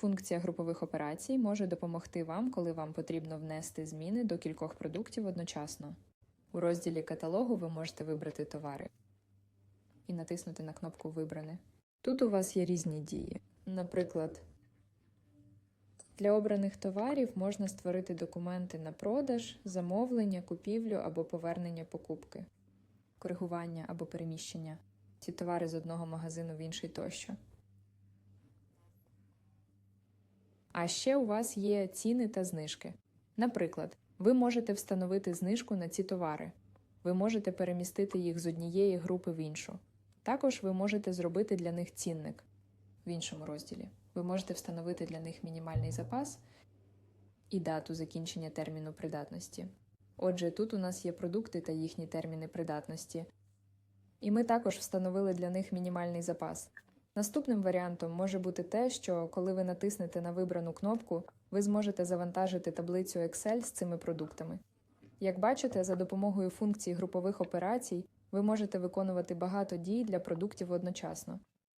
Функція групових операцій може допомогти вам, коли вам потрібно внести зміни до кількох продуктів одночасно. У розділі каталогу ви можете вибрати товари і натиснути на кнопку Вибране. Тут у вас є різні дії. Наприклад, для обраних товарів можна створити документи на продаж, замовлення, купівлю або повернення покупки, коригування або переміщення, ці товари з одного магазину в інший тощо. А ще у вас є ціни та знижки. Наприклад, ви можете встановити знижку на ці товари. Ви можете перемістити їх з однієї групи в іншу. Також ви можете зробити для них цінник в іншому розділі. Ви можете встановити для них мінімальний запас і дату закінчення терміну придатності. Отже, тут у нас є продукти та їхні терміни придатності. І ми також встановили для них мінімальний запас. Наступним варіантом може бути те, що коли ви натиснете на вибрану кнопку, ви зможете завантажити таблицю Excel з цими продуктами. Як бачите, за допомогою функцій групових операцій ви можете виконувати багато дій для продуктів одночасно.